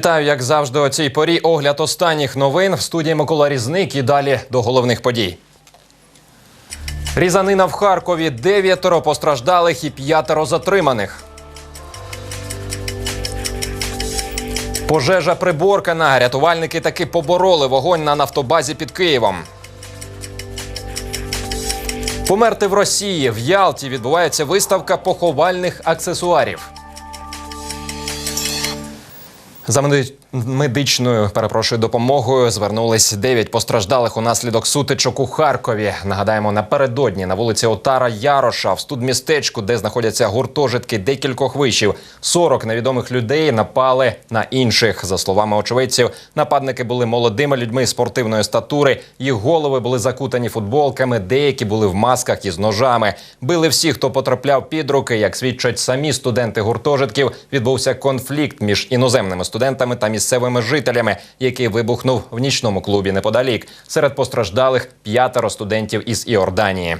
Вітаю, як завжди, о цій порі. Огляд останніх новин в студії Микола Різник і далі до головних подій. Різанина в Харкові. Дев'ятеро постраждалих і п'ятеро затриманих. Пожежа приборкана. Рятувальники таки побороли вогонь на нафтобазі під Києвом. Померти в Росії. В Ялті відбувається виставка поховальних аксесуарів. За медичною перепрошую допомогою звернулись 9 постраждалих унаслідок сутичок у Харкові. Нагадаємо, напередодні на вулиці Отара Яроша в студмістечку, де знаходяться гуртожитки декількох вишів. 40 невідомих людей напали на інших. За словами очевидців, нападники були молодими людьми спортивної статури. Їх голови були закутані футболками, деякі були в масках із ножами. Били всі, хто потрапляв під руки. Як свідчать самі студенти гуртожитків, відбувся конфлікт між іноземними студентами та місцевими жителями, який вибухнув в нічному клубі неподалік. Серед постраждалих п'ятеро студентів із Іорданії.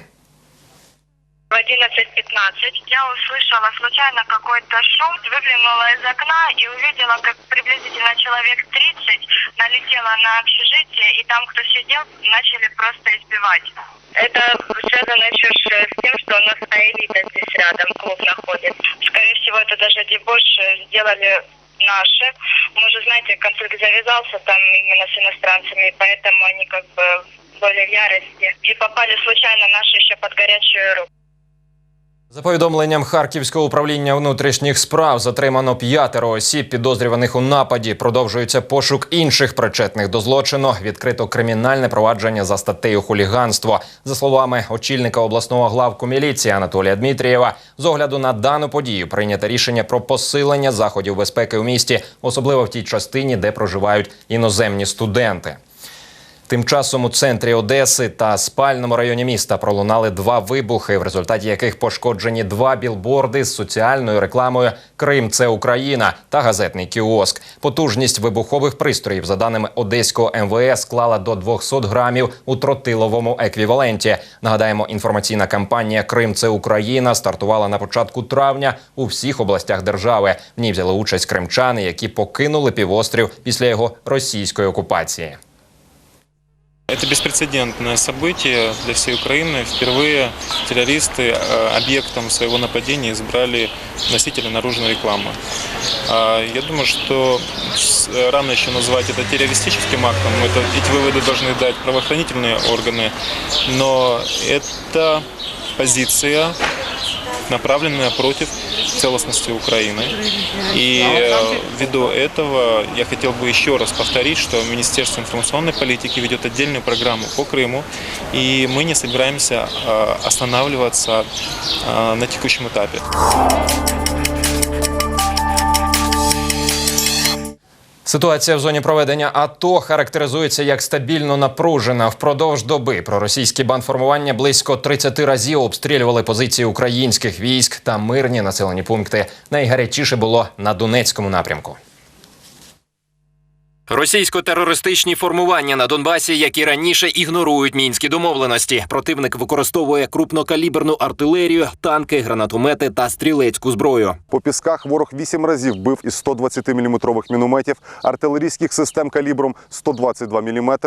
В 11.15 я услышала случайно какой-то шум, выглянула из окна и увидела, как приблизительно человек 30 налетело на общежитие, и там, кто сидел, начали просто избивать. Это связано еще с тем, что у нас Аэлита здесь рядом, клуб находится. Скорее всего, это даже дебош э, сделали наши. Мы же, знаете, конфликт завязался там именно с иностранцами, и поэтому они как бы были в ярости. И попали случайно наши еще под горячую руку. За повідомленням Харківського управління внутрішніх справ затримано п'ятеро осіб, підозрюваних у нападі. Продовжується пошук інших причетних до злочину. Відкрито кримінальне провадження за статтею хуліганство. За словами очільника обласного главку міліції Анатолія Дмитрієва, з огляду на дану подію прийнято рішення про посилення заходів безпеки у місті, особливо в тій частині, де проживають іноземні студенти. Тим часом у центрі Одеси та спальному районі міста пролунали два вибухи, в результаті яких пошкоджені два білборди з соціальною рекламою Крим це Україна та газетний кіоск. Потужність вибухових пристроїв, за даними одеського МВС, склала до 200 грамів у тротиловому еквіваленті. Нагадаємо, інформаційна кампанія Крим це Україна стартувала на початку травня у всіх областях держави. В ній взяли участь кримчани, які покинули півострів після його російської окупації. Это беспрецедентное событие для всей Украины. Впервые террористы э, объектом своего нападения избрали носителя наружной рекламы. А, Я думаю, что рано еще назвать это террористическим актом. Это, эти выводы должны дать правоохранительные органы. Но это позиция, направленная против целостности Украины. И э, ввиду этого я хотел бы еще раз повторить, что Министерство информационной политики ведет отдельную программу по Крыму, и мы не собираемся э, останавливаться э, на текущем этапе. Ситуація в зоні проведення АТО характеризується як стабільно напружена. Впродовж доби проросійські бандформування близько 30 разів обстрілювали позиції українських військ та мирні населені пункти. Найгарячіше було на Донецькому напрямку. Російсько-терористичні формування на Донбасі, які раніше ігнорують мінські домовленості. Противник використовує крупнокаліберну артилерію, танки, гранатомети та стрілецьку зброю. По пісках ворог вісім разів бив із 120-мм мінометів, артилерійських систем калібром 122 мм,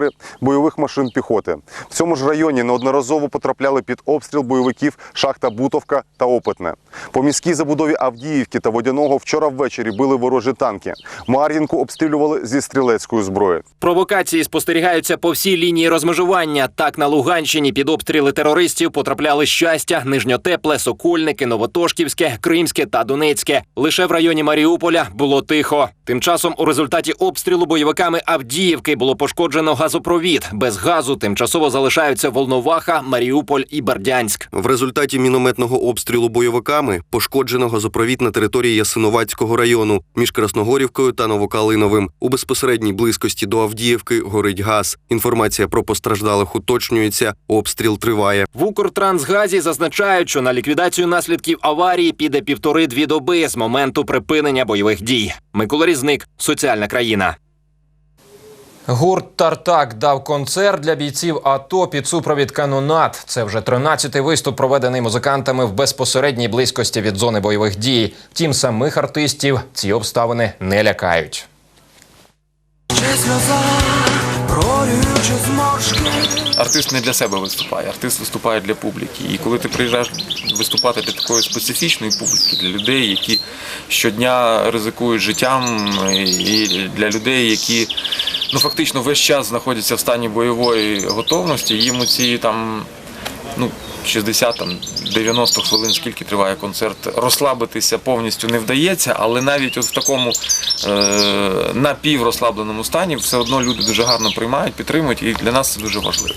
бойових машин піхоти. В цьому ж районі неодноразово потрапляли під обстріл бойовиків шахта Бутовка та Опитне. По міській забудові Авдіївки та Водяного вчора ввечері били ворожі танки. Мар'їнку обстрілювали зі стрілецької зброї. Провокації спостерігаються по всій лінії розмежування. Так на Луганщині під обстріли терористів потрапляли щастя, Нижньотепле, Сокольники, Новотошківське, Кримське та Донецьке. Лише в районі Маріуполя було тихо. Тим часом у результаті обстрілу бойовиками Авдіївки було пошкоджено газопровід. Без газу тимчасово залишаються Волноваха, Маріуполь і Бердянськ. В результаті мінометного обстрілу бойовиками пошкоджено газопровід на території Ясиновацького району між Красногорівкою та Новокалиновим. У безпосередній близькості до Авдіївки горить газ. Інформація про постраждалих уточнюється. Обстріл триває. В Укртрансгазі зазначають, що на ліквідацію наслідків аварії піде півтори-дві доби з моменту припинення бойових дій. Микола Різник, соціальна країна. Гурт Тартак дав концерт для бійців АТО під супровід канонат. Це вже 13-й виступ, проведений музикантами в безпосередній близькості від зони бойових дій. Втім, самих артистів ці обставини не лякають. Артист не для себе виступає, артист виступає для публіки. І коли ти приїжджаєш виступати для такої специфічної публіки, для людей, які щодня ризикують життям, і для людей, які ну фактично весь час знаходяться в стані бойової готовності, їм ці там ну 60 там 90 хвилин, скільки триває концерт, розслабитися повністю не вдається, але навіть от в такому е, напіврозслабленому стані все одно люди дуже гарно приймають, підтримують, і для нас це дуже важливо.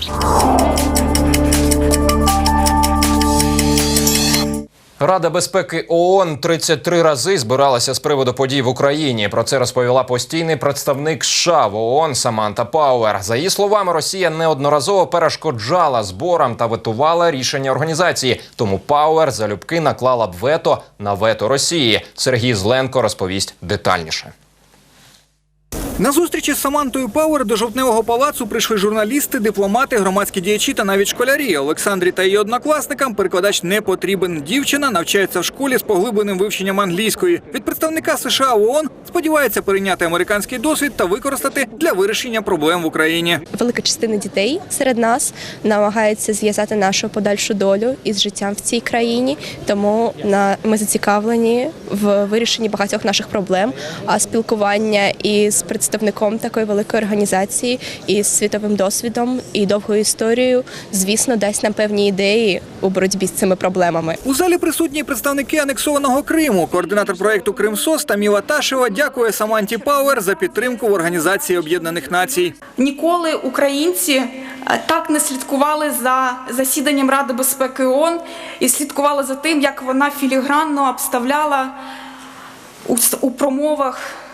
Рада безпеки ООН 33 рази збиралася з приводу подій в Україні. Про це розповіла постійний представник США в ООН Саманта Пауер. За її словами, Росія неодноразово перешкоджала зборам та ветувала рішення організації. Тому Пауер залюбки наклала б вето на вето Росії. Сергій Зленко розповість детальніше. На зустрічі з Самантою Пауер до жовтневого палацу прийшли журналісти, дипломати, громадські діячі та навіть школярі. Олександрі та її однокласникам перекладач не потрібен. Дівчина навчається в школі з поглибленим вивченням англійської. Від представника США ООН сподівається перейняти американський досвід та використати для вирішення проблем в Україні. Велика частина дітей серед нас намагається зв'язати нашу подальшу долю із життям в цій країні. Тому ми зацікавлені в вирішенні багатьох наших проблем. А спілкування із представником такої великої організації із світовим досвідом і довгою історією, звісно, дасть нам певні ідеї у боротьбі з цими проблемами. У залі присутні представники анексованого Криму. Координатор проекту Кримсос Таміла Ташева дякує Саманті Пауер за підтримку в Організації Об'єднаних Націй. Ніколи українці е, так не слідкували за засіданням Ради безпеки ООН і слідкували за тим, як вона філігранно обставляла у промовах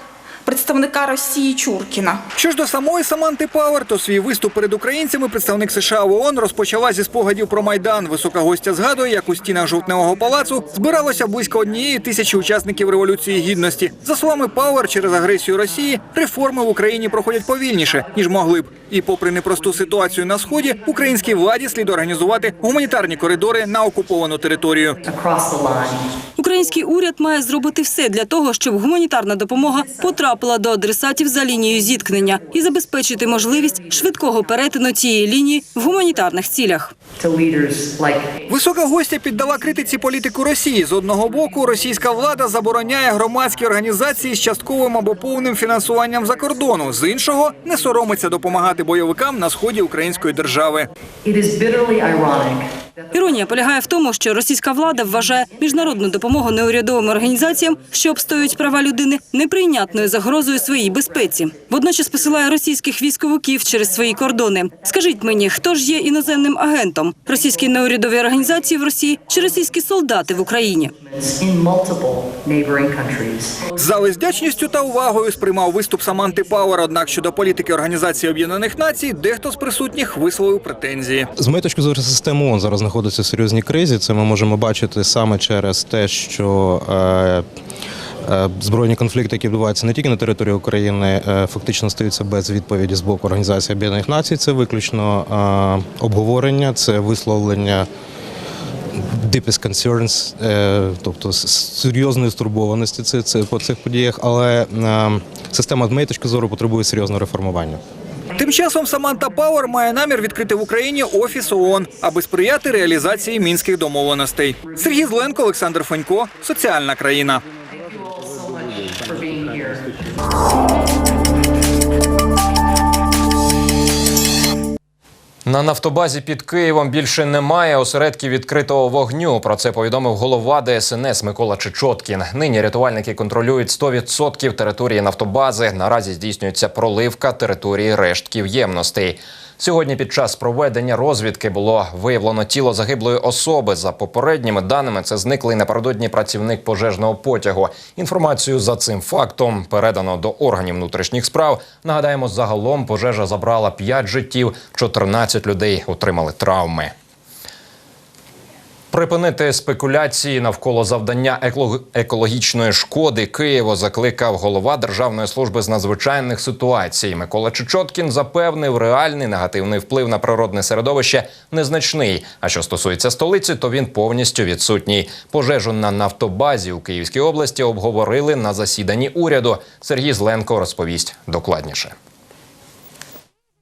представника Росії Чуркіна. Що ж до самої Саманти Пауер, то свій виступ перед українцями представник США в ООН розпочала зі спогадів про майдан. Висока гостя згадує, як у стінах жовтневого палацу збиралося близько однієї тисячі учасників революції гідності. За словами Пауер, через агресію Росії реформи в Україні проходять повільніше ніж могли б. І, попри непросту ситуацію на сході, українській владі слід організувати гуманітарні коридори на окуповану територію. Український уряд має зробити все для того, щоб гуманітарна допомога потрапила до адресатів за лінією зіткнення і забезпечити можливість швидкого перетину цієї лінії в гуманітарних цілях. Висока гостя піддала критиці політику Росії. З одного боку, російська влада забороняє громадські організації з частковим або повним фінансуванням за кордону. З іншого не соромиться допомагати бойовикам на сході української держави. Іронія полягає в тому, що російська влада вважає міжнародну допомогу неурядовим організаціям, що обстоюють права людини, неприйнятною загрозою своїй безпеці. Водночас посилає російських військовиків через свої кордони. Скажіть мені, хто ж є іноземним агентом? Російські неурядові організації в Росії чи російські солдати в Україні? Зали з вдячністю та увагою сприймав виступ Саманти Пауер. Однак щодо політики Організації Об'єднаних Націй, дехто з присутніх висловив претензії. З моєї точки зору, система ООН зараз знаходиться в серйозній кризі. Це ми можемо бачити саме через те, що е, е, збройні конфлікти, які відбуваються не тільки на території України, е, фактично стаються без відповіді з боку Організації Об'єднаних Націй. Це виключно обговорення, це висловлення. Deepest concerns, тобто серйозної стурбованості по цих подіях, але система з моєї точки зору потребує серйозного реформування. Тим часом Саманта Пауер має намір відкрити в Україні офіс ООН, аби сприяти реалізації мінських домовленостей. Сергій Зленко, Олександр Фонько, соціальна країна. На нафтобазі під Києвом більше немає осередків відкритого вогню. Про це повідомив голова ДСНС Микола Чечоткін. Нині рятувальники контролюють 100% території нафтобази. Наразі здійснюється проливка території рештків ємностей. Сьогодні під час проведення розвідки було виявлено тіло загиблої особи. За попередніми даними, це зниклий напередодні працівник пожежного потягу. Інформацію за цим фактом передано до органів внутрішніх справ. Нагадаємо, загалом пожежа забрала 5 життів, 14 людей отримали травми. Припинити спекуляції навколо завдання екологічної шкоди Києву закликав голова Державної служби з надзвичайних ситуацій. Микола Чечоткін запевнив, реальний негативний вплив на природне середовище незначний. А що стосується столиці, то він повністю відсутній. Пожежу на нафтобазі у Київській області обговорили на засіданні уряду. Сергій Зленко розповість докладніше.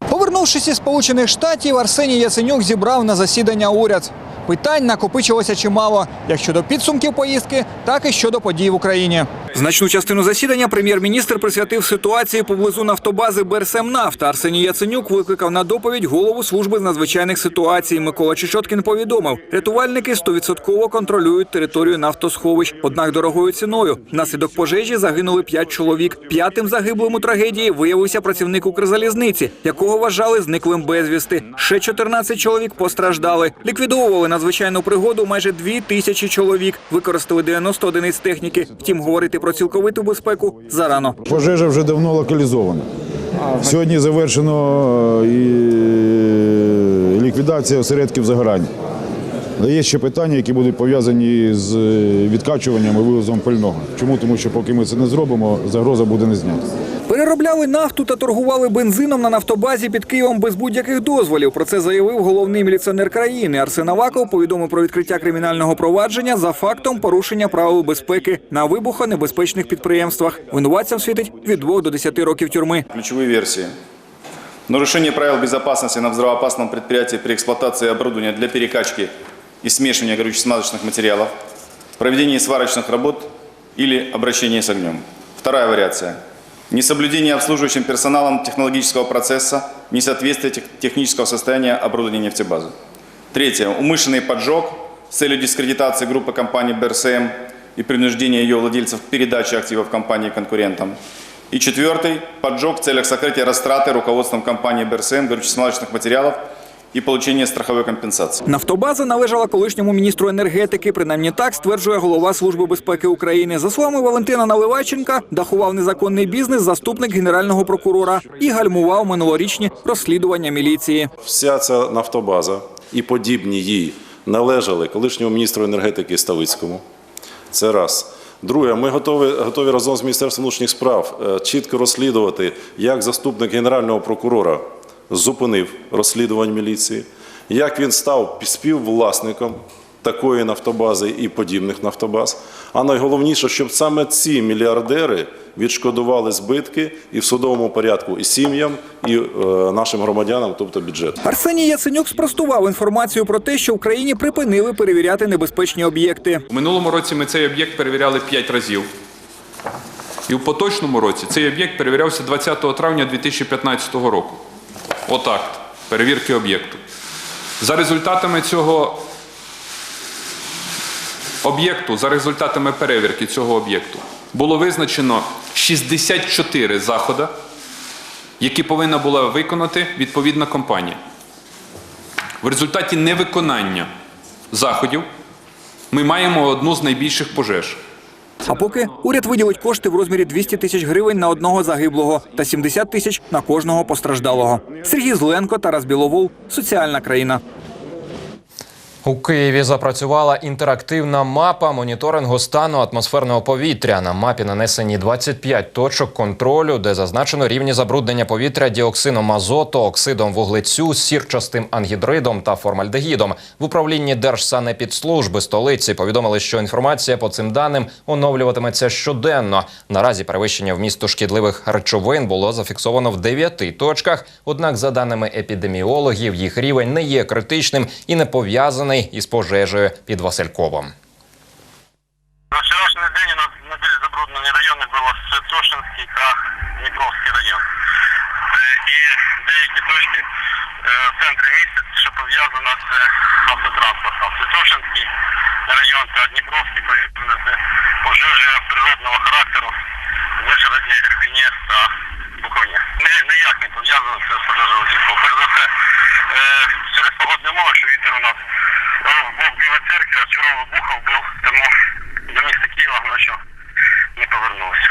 Повернувшись із Сполучених Штатів, Арсеній Яценюк зібрав на засідання уряд. Питань накопичилося чимало, як щодо підсумків поїздки, так і щодо подій в Україні. Значну частину засідання прем'єр-міністр присвятив ситуації поблизу нафтобази «Берсемнафта». Арсеній Яценюк викликав на доповідь голову служби з надзвичайних ситуацій. Микола Чечоткін повідомив, рятувальники 100% контролюють територію нафтосховищ. Однак дорогою ціною. Внаслідок пожежі загинули п'ять чоловік. П'ятим загиблим у трагедії виявився працівник Укрзалізниці, якого вважали зниклим безвісти. Ще 14 чоловік постраждали. Ліквідовували надзвичайну пригоду майже дві тисячі чоловік. Використали 90 одиниць техніки. Втім, говорити про цілковиту безпеку зарано. Пожежа вже давно локалізована. Сьогодні завершено е, і ліквідація осередків загорання. Але є ще питання, які будуть пов'язані з е, відкачуванням і вивозом пального. Чому? Тому що поки ми це не зробимо, загроза буде не знята. Переробляли нафту та торгували бензином на нафтобазі під Києвом без будь-яких дозволів. Про це заявив головний міліціонер країни Арсен Аваков. Повідомив про відкриття кримінального провадження за фактом порушення правил безпеки на вибухонебезпечних підприємствах. Винуватцям світить від 2 до 10 років тюрми. Ключевые версии. Нарушение правил безопасности на взрывоопасном предприятии при эксплуатации оборудования для перекачки и смешивания горюче-смазочных материалов, проведение сварочных работ или обращение с огнем. Вторая вариация. Несоблюдение обслуживающим персоналом технологического процесса, несоответствие тех- технического состояния оборудования нефтебазы. Третье. Умышленный поджог с целью дискредитации группы компаний БРСМ и принуждения ее владельцев к передаче активов компании конкурентам. И четвертый. Поджог в целях сокрытия растраты руководством компании БРСМ горюче-смазочных материалов и получения страховой компенсации. Нафтобаза належала колишньому міністру енергетики. Принаймні так стверджує голова Служби безпеки України. За словами Валентина Наливайченка, дахував незаконний бізнес заступник генерального прокурора і гальмував минулорічні розслідування міліції. Вся ця нафтобаза і подібні їй належали колишньому міністру енергетики Ставицькому. Це раз. Друге, ми готові, готові разом з Міністерством внутрішніх справ е, чітко розслідувати, як заступник генерального прокурора зупинив розслідування міліції, як він став співвласником такої нафтобази і подібних нафтобаз. А найголовніше, щоб саме ці мільярдери відшкодували збитки і в судовому порядку і сім'ям, і е, нашим громадянам, тобто бюджету. Арсеній Яценюк спростував інформацію про те, що в країні припинили перевіряти небезпечні об'єкти. У минулому році ми цей об'єкт перевіряли 5 разів. І в поточному році цей об'єкт перевірявся 20 травня 2015 року. Отак, перевірки об'єкту. За результатами цього об'єкту, за результатами перевірки цього об'єкту, було визначено 64 заходи, які повинна була виконати відповідна компанія. В результаті невиконання заходів ми маємо одну з найбільших пожеж. А поки уряд виділить кошти в розмірі 200 тисяч гривень на одного загиблого та 70 тисяч на кожного постраждалого. Сергій Зленко, Тарас Біловол, соціальна країна. У Києві запрацювала інтерактивна мапа моніторингу стану атмосферного повітря. На мапі нанесені 25 точок контролю, де зазначено рівні забруднення повітря діоксином азоту, оксидом вуглецю, сірчастим ангідридом та формальдегідом. В управлінні Держсанепідслужби столиці повідомили, що інформація по цим даним оновлюватиметься щоденно. Наразі перевищення вмісту шкідливих речовин було зафіксовано в 9 точках. Однак, за даними епідеміологів, їх рівень не є критичним і не пов'язаний із пожежею під Васильковом. На вчорашній день у нас найбільш забруднені райони було Святошинський та Дніпровський район. І деякі точки е, в центрі міста, що пов'язано з автотранспортом. Святошинський район та Дніпровський пов'язані з пожежею природного характеру в Вишгороді, Ірпіні та Буковні. Ніяк не пов'язано з пожежою сільського. Перш за все, е, через погодні умови, що вітер у нас був був Білої церкви, а вчора вибухов був, тому до міста Києва ночі не повернулися.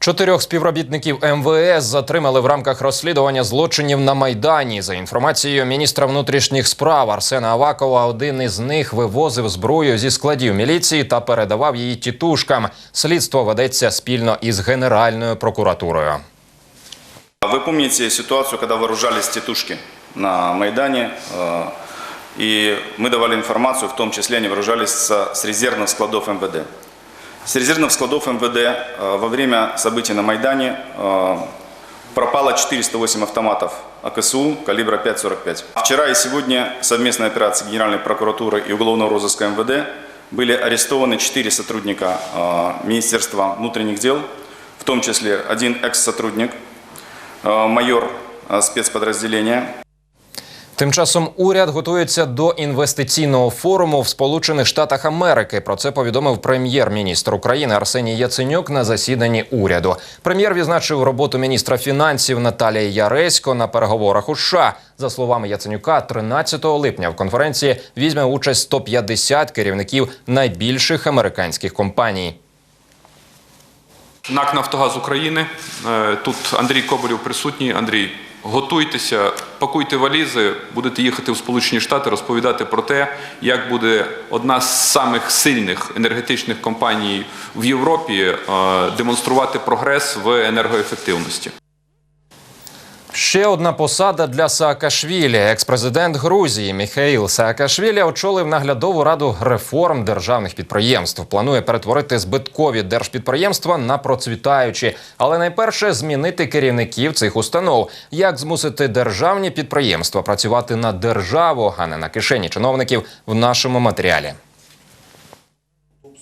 Чотирьох співробітників МВС затримали в рамках розслідування злочинів на майдані. За інформацією міністра внутрішніх справ Арсена Авакова, один із них вивозив зброю зі складів міліції та передавав її тітушкам. Слідство ведеться спільно із Генеральною прокуратурою. Вы помните ситуацию, когда вооружались тетушки на Майдане, э, и мы давали информацию, в том числе они вооружались с, резервных складов МВД. С резервных складов МВД э, во время событий на Майдане э, пропало 408 автоматов АКСУ калибра 5,45. Вчера и сегодня совместной операции Генеральной прокуратуры и уголовного розыска МВД были арестованы 4 сотрудника Министерства внутренних дел, в том числе один экс-сотрудник, майор э, спецподразделения, Тим часом уряд готується до інвестиційного форуму в Сполучених Штатах Америки. Про це повідомив прем'єр-міністр України Арсеній Яценюк на засіданні уряду. Прем'єр відзначив роботу міністра фінансів Наталії Яресько на переговорах у США. За словами Яценюка, 13 липня в конференції візьме участь 150 керівників найбільших американських компаній. НАК Нафтогаз України. Е, Тут Андрій Коболєв присутній. Андрій, готуйтеся, пакуйте валізи, будете їхати в Сполучені Штати, розповідати про те, як буде одна з самих сильних енергетичних компаній в Європі е, демонструвати прогрес в енергоефективності. Ще одна посада для Саакашвілі. Екс-президент Грузії Міхаїл Саакашвілі очолив наглядову раду реформ державних підприємств. Планує перетворити збиткові держпідприємства на процвітаючі, але найперше змінити керівників цих установ. Як змусити державні підприємства працювати на державу, а не на кишені чиновників в нашому матеріалі.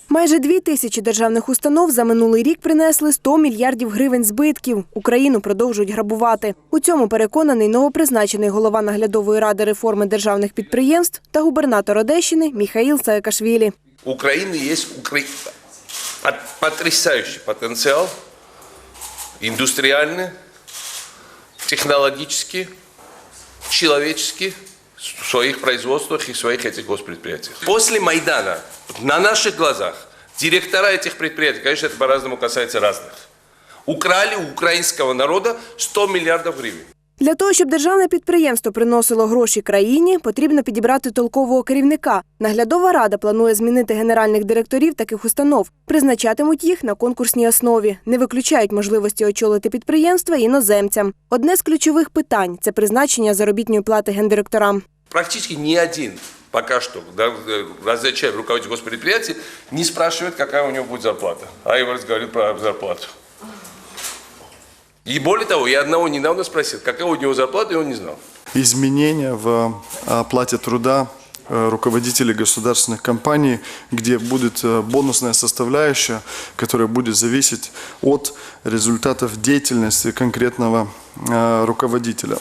Майже дві тисячі державних установ за минулий рік принесли 100 мільярдів гривень збитків. Україну продовжують грабувати. У цьому переконаний новопризначений голова наглядової ради реформи державних підприємств та губернатор Одещини Міхаїл Саакашвілі. У Украины есть укра- пот- потрясающий потенциал индустриальный, технологический, человеческий в своих производствах и в своих этих госпредприятиях. После Майдана на наших глазах директора этих предприятий, конечно, это по-разному касается разных, украли у украинского народа 100 миллиардов гривен. Для того, щоб державне підприємство приносило гроші країні, потрібно підібрати толкового керівника. Наглядова рада планує змінити генеральних директорів таких установ. Призначатимуть їх на конкурсній основі. Не виключають можливості очолити підприємства іноземцям. Одне з ключових питань це призначення заробітної плати гендиректорам. Практически ни один пока что да, э, назначая руководитель госпредприятия не спрашивает, какая у него будет зарплата. А Иварс говорит про зарплату. И более того, я одного недавно спросил, какая у него зарплата, и он не знал. изменения в оплате труда э, руководителей государственных компаний, где будет э, бонусная составляющая, которая будет зависеть от результатов деятельности конкретного э, руководителя.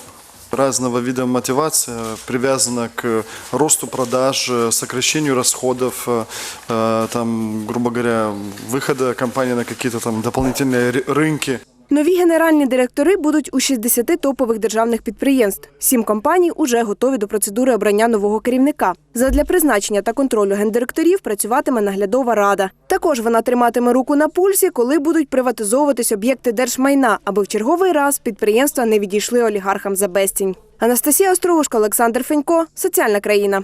Разного вида мотивация привязана к росту продаж, э, сокращению расходов, э, э, там, грубо говоря, выхода компании на какие-то там дополнительные ры- рынки. Нові генеральні директори будуть у 60 топових державних підприємств. Сім компаній уже готові до процедури обрання нового керівника. Задля призначення та контролю гендиректорів працюватиме наглядова рада. Також вона триматиме руку на пульсі, коли будуть приватизовуватись об'єкти держмайна, аби в черговий раз підприємства не відійшли олігархам за безцінь. Анастасія Острогушко, Олександр Фенько, Соціальна країна.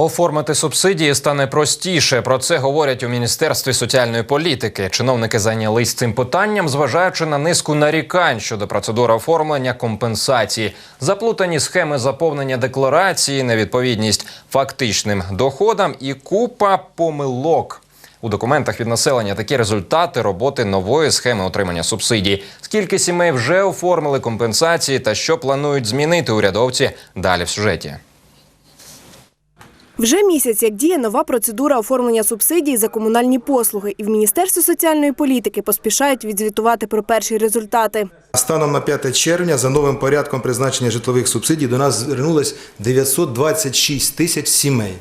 Оформити субсидії стане простіше. Про це говорять у міністерстві соціальної політики. Чиновники зайнялись цим питанням, зважаючи на низку нарікань щодо процедури оформлення компенсації, заплутані схеми заповнення декларації, невідповідність фактичним доходам і купа помилок. У документах від населення такі результати роботи нової схеми отримання субсидій. Скільки сімей вже оформили компенсації та що планують змінити урядовці далі в сюжеті. Вже місяць, як діє нова процедура оформлення субсидій за комунальні послуги, і в Міністерстві соціальної політики поспішають відзвітувати про перші результати. Станом на 5 червня за новим порядком призначення житлових субсидій до нас звернулось 926 тисяч сімей.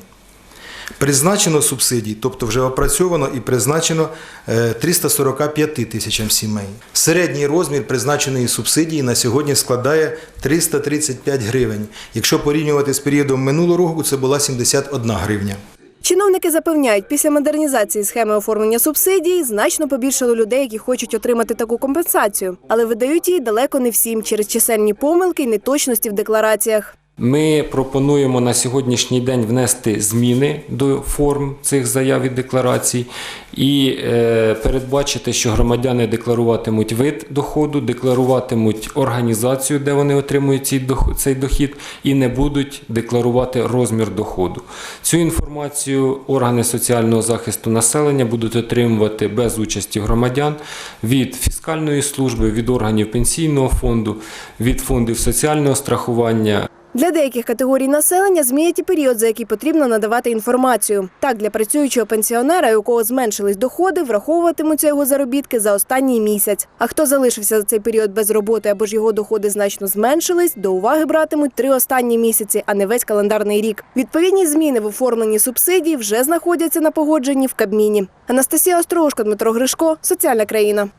Призначено субсидій, тобто вже опрацьовано і призначено е, 345 тисячам сімей. Середній розмір призначеної субсидії на сьогодні складає 335 гривень. Якщо порівнювати з періодом минулого року, це була 71 гривня. Чиновники запевняють, після модернізації схеми оформлення субсидій значно побільшало людей, які хочуть отримати таку компенсацію, але видають її далеко не всім через чисельні помилки й неточності в деклараціях. Ми пропонуємо на сьогоднішній день внести зміни до форм цих заяв і декларацій і е, передбачити, що громадяни декларуватимуть вид доходу, декларуватимуть організацію, де вони отримують цей дохід, і не будуть декларувати розмір доходу. Цю інформацію органи соціального захисту населення будуть отримувати без участі громадян від фіскальної служби, від органів пенсійного фонду, від фондів соціального страхування. Для деяких категорій населення змінять і період, за який потрібно надавати інформацію. Так, для працюючого пенсіонера, у кого зменшились доходи, враховуватимуться його заробітки за останній місяць. А хто залишився за цей період без роботи або ж його доходи значно зменшились, до уваги братимуть три останні місяці, а не весь календарний рік. Відповідні зміни в оформленні субсидій вже знаходяться на погодженні в Кабміні. Анастасія Острогушко, Дмитро Гришко, соціальна країна.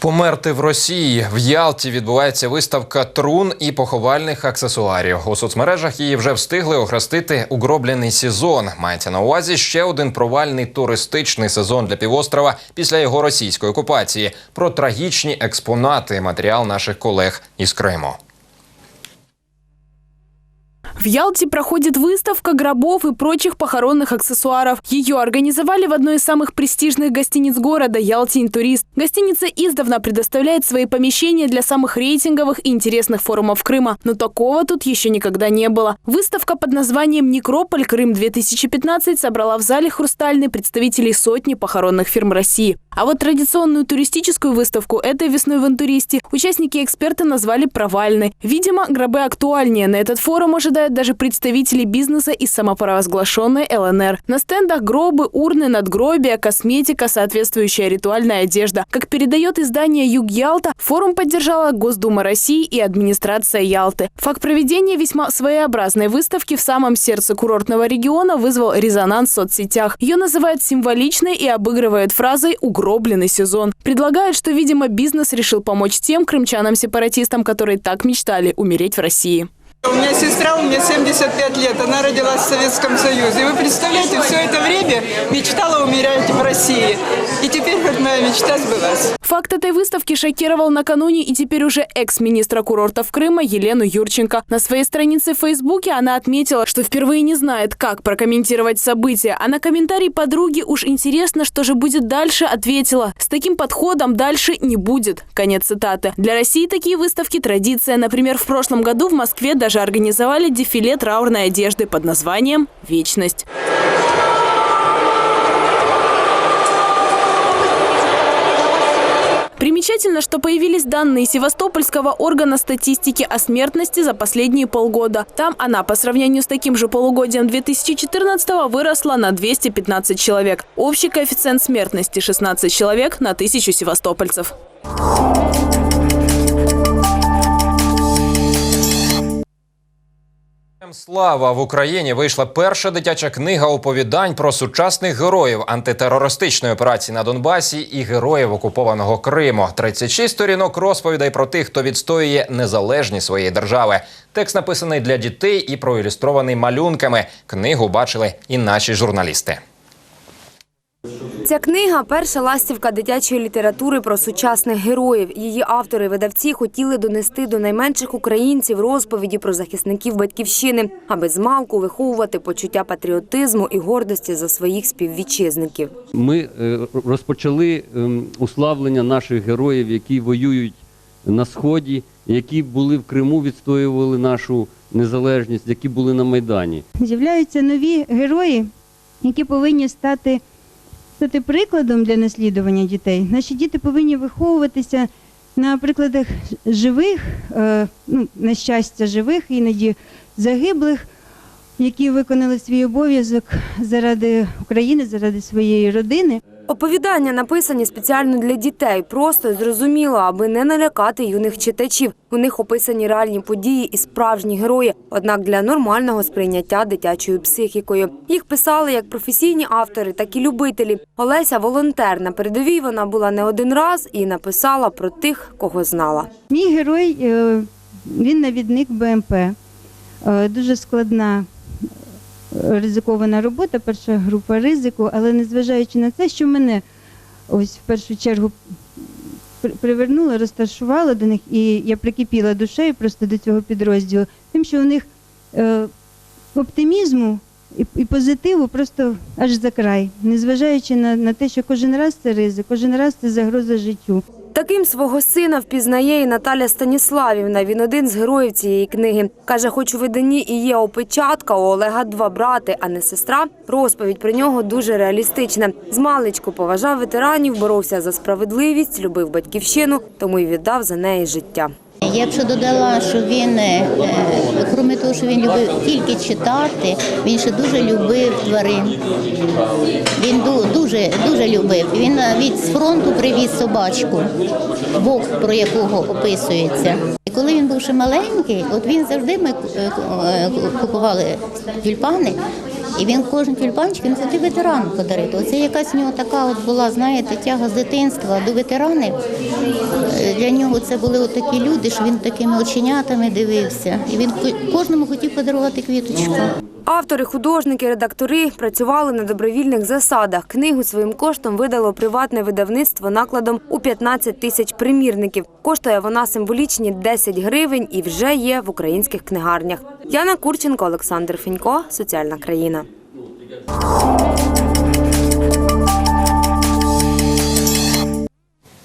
Померти в Росії в Ялті відбувається виставка трун і поховальних аксесуарів. У соцмережах її вже встигли охрестити угроблений сезон. Мається на увазі ще один провальний туристичний сезон для півострова після його російської окупації. Про трагічні експонати матеріал наших колег із Криму. В Ялте проходит выставка гробов и прочих похоронных аксессуаров. Ее организовали в одной из самых престижных гостиниц города «Ялтин Турист». Гостиница издавна предоставляет свои помещения для самых рейтинговых и интересных форумов Крыма. Но такого тут еще никогда не было. Выставка под названием «Некрополь Крым-2015» собрала в зале «Хрустальный» представителей сотни похоронных фирм России. А вот традиционную туристическую выставку этой весной в «Интуристе» участники и эксперты назвали провальной. Видимо, гробы актуальнее. На этот форум ожидают даже представители бизнеса из самопровозглашенной ЛНР. На стендах гробы, урны, надгробия, косметика, соответствующая ритуальная одежда. Как передает издание «Юг Ялта», форум поддержала Госдума России и администрация Ялты. Факт проведения весьма своеобразной выставки в самом сердце курортного региона вызвал резонанс в соцсетях. Ее называют символичной и обыгрывают фразой «угробленный сезон». Предлагают, что, видимо, бизнес решил помочь тем крымчанам-сепаратистам, которые так мечтали умереть в России. У меня сестра, у меня 75 лет, она родилась в Советском Союзе. И вы представляете, все это время мечтала умереть в России. И теперь хоть моя мечта сбылась. Факт этой выставки шокировал накануне и теперь уже экс-министра курортов Крыма Елену Юрченко. На своей странице в Фейсбуке она отметила, что впервые не знает, как прокомментировать события, а на комментарий подруги уж интересно, что же будет дальше, ответила. С таким подходом дальше не будет. Конец цитаты. Для России такие выставки традиция. Например, в прошлом году в Москве даже организовали дефиле траурной одежды под названием «Вечность». Примечательно, что появились данные Севастопольского органа статистики о смертности за последние полгода. Там она по сравнению с таким же полугодием 2014 выросла на 215 человек. Общий коэффициент смертности 16 человек на тысячу севастопольцев. Слава в Україні вийшла перша дитяча книга оповідань про сучасних героїв антитерористичної операції на Донбасі і героїв окупованого Криму. 36 сторінок розповідей про тих, хто відстоює незалежність своєї держави. Текст написаний для дітей і проілюстрований малюнками. Книгу бачили і наші журналісти. Ця книга перша ластівка дитячої літератури про сучасних героїв. Її автори, видавці хотіли донести до найменших українців розповіді про захисників батьківщини, аби змалку виховувати почуття патріотизму і гордості за своїх співвітчизників. Ми е, розпочали ем, уславлення наших героїв, які воюють на сході, які були в Криму, відстоювали нашу незалежність, які були на майдані. З'являються нові герої, які повинні стати, стати прикладом для наслідування дітей. Наші діти повинні виховуватися на прикладах живих, е, ну, на щастя, живих, іноді загиблих, які виконали свій обов'язок заради України, заради своєї родини. Оповідання написані спеціально для дітей, просто і зрозуміло, аби не налякати юних читачів. У них описані реальні події і справжні герої, однак для нормального сприйняття дитячою психікою. Їх писали як професійні автори, так і любителі. Олеся волонтер. На передовій вона була не один раз і написала про тих, кого знала. Мій герой е, він навідник БМП. Е, Дуже складна ризикована робота, перша група ризику, але незважаючи на це, що мене ось в першу чергу при- привернула, розташувала до них, і я прикипіла душею просто до цього підрозділу, тим, що у них е, оптимізму і, і позитиву просто аж за край, незважаючи на, на те, що кожен раз це ризик, кожен раз це загроза життю. Таким свого сина впізнає і Наталя Станіславівна. Він один з героїв цієї книги. Каже, хоч у виданні і є опечатка, у Олега два брати, а не сестра. Розповідь про нього дуже реалістична. Змалечку поважав ветеранів, боровся за справедливість, любив батьківщину, тому й віддав за неї життя. Я б ще додала, що він, е, крім того, що він любив тільки читати, він ще дуже любив тварин. Він дуже, дуже любив. Він навіть з фронту привіз собачку, вовк, про якого описується. І коли він був ще маленький, от він завжди ми е, е, купували тюльпани, і він кожен тюльпанчик він завжди ветерану подарити. Оце якась в нього така от була, знаєте, тяга з дитинства до ветеранів. Е, Для нього це були такі люди, що він такими оченятами дивився. І він кожному хотів подарувати квіточку. Автори, художники, редактори працювали на добровільних засадах. Книгу своїм коштом видало приватне видавництво накладом у 15 тисяч примірників. Коштує вона символічні 10 гривень і вже є в українських книгарнях. Яна Курченко, Олександр Фінько, Соціальна країна.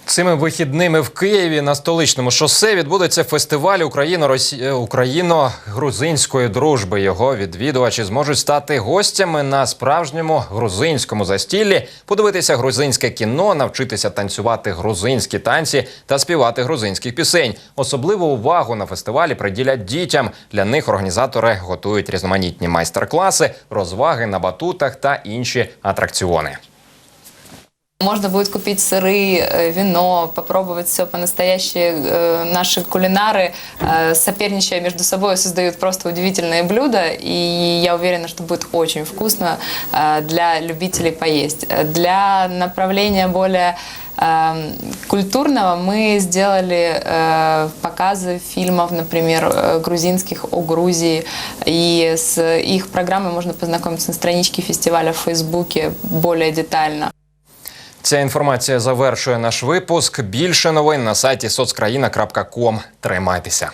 Цими вихідними в Києві на столичному шосе відбудеться фестиваль Україно-Росі- е, дружби. Його відвідувачі зможуть стати гостями на справжньому грузинському застіллі, подивитися грузинське кіно, навчитися танцювати грузинські танці та співати грузинських пісень. Особливу увагу на фестивалі приділять дітям. Для них організатори готують різноманітні майстер-класи, розваги на батутах та інші атракціони. Можно будет купить сыры, вино, попробовать все по-настоящему. Наши кулинары, соперничая между собой, создают просто удивительные блюда. И я уверена, что будет очень вкусно для любителей поесть. Для направления более культурного мы сделали показы фильмов, например, э, грузинских о Грузии. И с их программой можно познакомиться на страничке фестиваля в Фейсбуке более детально. Ця інформація завершує наш випуск. Більше новин на сайті соцкраїна.ком. Тримайтеся.